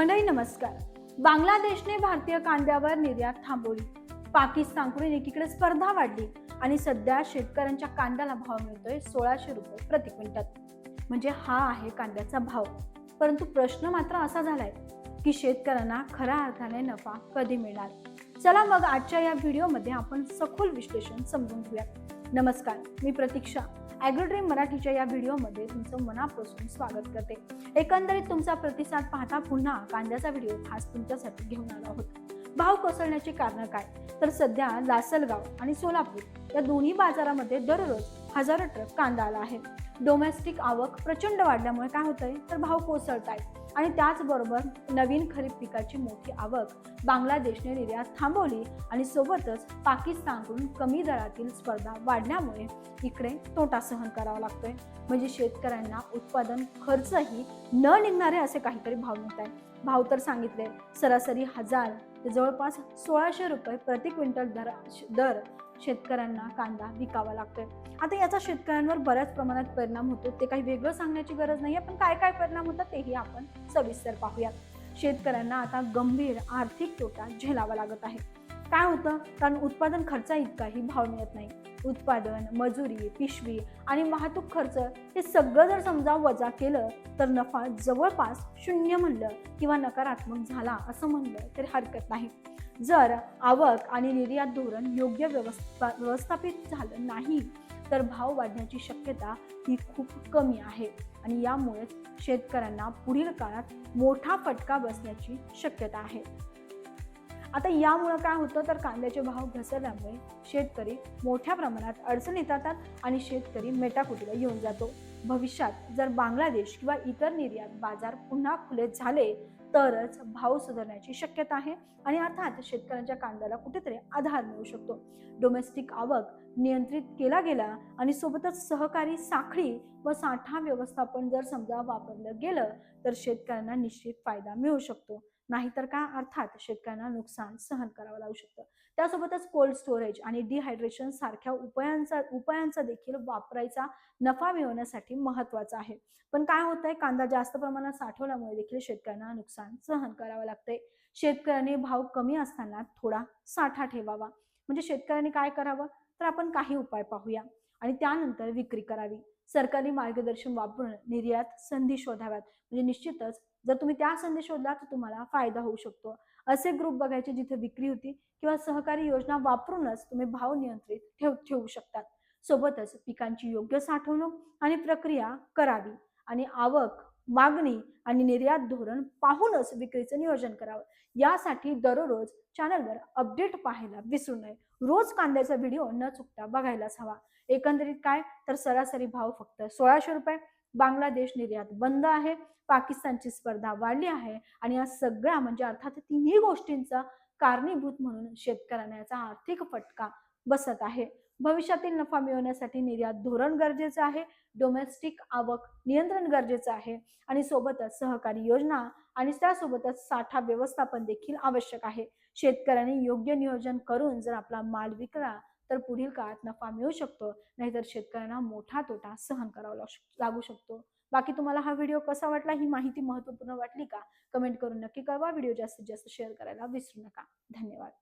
मंडळी नमस्कार. बांगलादेशने भारतीय कांद्यावर निर्यात थांबवली. पाकिस्तानकडून एकीकडे स्पर्धा वाढली आणि सध्या शेतकऱ्यांच्या कांद्याला भाव मिळतोय सोळाशे रुपये प्रति क्विंटल. म्हणजे हा आहे कांद्याचा भाव. परंतु प्रश्न मात्र असा झालाय की शेतकऱ्यांना खऱ्या अर्थाने नफा कधी मिळणार? चला मग आजच्या या व्हिडिओमध्ये आपण सखोल विश्लेषण समजून घेऊया. नमस्कार मी प्रतीक्षा. ॲग्रोड्रीम मराठीच्या या व्हिडिओमध्ये तुमचं मनापासून स्वागत करते. एकंदरीत तुमचा प्रतिसाद पाहता पुन्हा कांद्याचा व्हिडिओ खास तुमच्यासाठी घेऊन आलो आहोत. भाव कोसळण्याची कारणं काय? तर सध्या लासलगाव आणि सोलापूर या दोन्ही बाजारामध्ये दररोज हजारो ट्रक कांदा आला आहे. डोमेस्टिक आवक प्रचंड वाढल्यामुळे काय होतंय? तर भाव कोसळत आहेत आणि त्याचबरोबर नवीन खरीप पिकाची मोठी आवक बांगलादेशने निर्यात थांबवली आणि सोबतच पाकिस्तानकडून कमी दरातील स्पर्धा वाढल्यामुळे इकडे तोटा सहन करावा लागतोय. म्हणजे शेतकऱ्यांना उत्पादन खर्चही न निघणारे असे काहीतरी भाव मिळत आहेत भाव तर सांगितले सरासरी हजार जवळपास सोळाशे रुपये प्रति क्विंटल दर दर शेतकऱ्यांना कांदा विकावा लागतोय. आता याचा शेतकऱ्यांवर बऱ्याच प्रमाणात परिणाम होतो. ते काही वेगळं सांगण्याची गरज नाही पण काय काय परिणाम होतात तेही आपण सविस्तर पाहूयात. शेतकऱ्यांना आता गंभीर आर्थिक तोटा झेलावा लागत आहे. काय होतं? कारण उत्पादन खर्चा इतकाही भाव मिळत नाही. उत्पादन मजुरी पिशवी आणि वाहतूक खर्च हे सगळं जर समजा वजा केलं तर नफा जवळपास शून्य म्हणलं किंवा नकारात्मक झाला असं म्हणलं तरी हरकत नाही. जर आवक आणि निर्यात धोरण योग्य व्यवस्था व्यवस्थापित झालं नाही तर भाव वाढण्याची शक्यता ही खूप कमी आहे आणि यामुळेच शेतकऱ्यांना पुढील काळात मोठा फटका बसण्याची शक्यता आहे. आता यामुळं काय होतं तर कांद्याचे भाव घसरल्यामुळे शेतकरी मोठ्या प्रमाणात अडचणीत येतात आणि शेतकरी मेटाकुटीला येऊन जातो. भविष्यात जर बांगलादेश किंवा इतर निर्यात बाजार पुन्हा खुले झाले तरच भाव सुधारण्याची शक्यता आहे आणि अर्थात शेतकऱ्यांच्या कांद्याला कुठेतरी आधार मिळू शकतो. डोमेस्टिक आवक नियंत्रित केला गेला आणि सोबतच सहकारी साखळी व साठा व्यवस्थापन जर समजा वापरलं गेलं तर शेतकऱ्यांना निश्चित फायदा मिळू शकतो. नाहीतर काय? अर्थात शेतकऱ्यांना नुकसान सहन करावं लागू शकतं. त्यासोबतच कोल्ड स्टोरेज आणि डिहायड्रेशन सारख्या उपायांचा उपायांचा देखील वापरायचा नफा मिळवण्यासाठी महत्त्वाचा आहे. पण काय होतंय? कांदा जास्त प्रमाणात साठवल्यामुळे देखील शेतकऱ्यांना नुकसान सहन करावं लागतंय. शेतकऱ्यांनी भाव कमी असताना थोडा साठा ठेवावा. म्हणजे शेतकऱ्यांनी काय करावं? तर आपण काही उपाय पाहूया. आणि त्यानंतर विक्री करावी. सरकारी मार्गदर्शन वापरून निर्यात संधी शोधाव्यात. म्हणजे निश्चितच जर तुम्ही त्या संधी शोधला तर तुम्हाला फायदा होऊ शकतो. असे ग्रुप बघायचे जिथे विक्री होती किंवा सहकारी योजना वापरूनच तुम्ही भाव नियंत्रित ठेव ठेवू शकतात. सोबतच पिकांची योग्य साठवणूक आणि प्रक्रिया करावी आणि आवक मागणी आणि निर्यात धोरण पाहूनच विक्रीचं नियोजन करावं. यासाठी दररोज चॅनलवर अपडेट पाहायला विसरू नये. रोज कांद्याचा व्हिडिओ न चुकता बघायलाच हवा. एकंदरीत काय? तर सरासरी भाव फक्त सोळाशे रुपये बांगलादेश निर्यात बंद आहे पाकिस्तानची स्पर्धा वाढली आहे आणि या सगळ्या म्हणजे अर्थात तिन्ही गोष्टींचा कारणीभूत म्हणून शेतकऱ्यांना याचा आर्थिक फटका बसत आहे. भविष्यातील नफा मिळवण्यासाठी निर्यात धोरण गरजेचं आहे डोमेस्टिक आवक नियंत्रण गरजेचं आहे आणि सोबतच सहकारी योजना आणि त्यासोबतच साठा व्यवस्थापन देखील आवश्यक आहे. शेतकऱ्यांनी योग्य नियोजन करून जर आपला माल विकला तर पुढील काळात नफा मिळू शकतो नाहीतर शेतकऱ्यांना मोठा तोटा सहन करावा लागू शकतो. बाकी तुम्हाला हा व्हिडिओ कसा वाटला ही माहिती महत्त्वपूर्ण वाटली का? कमेंट करून नक्की कळवा. व्हिडिओ जास्तीत जास्त शेअर करायला विसरू नका. धन्यवाद.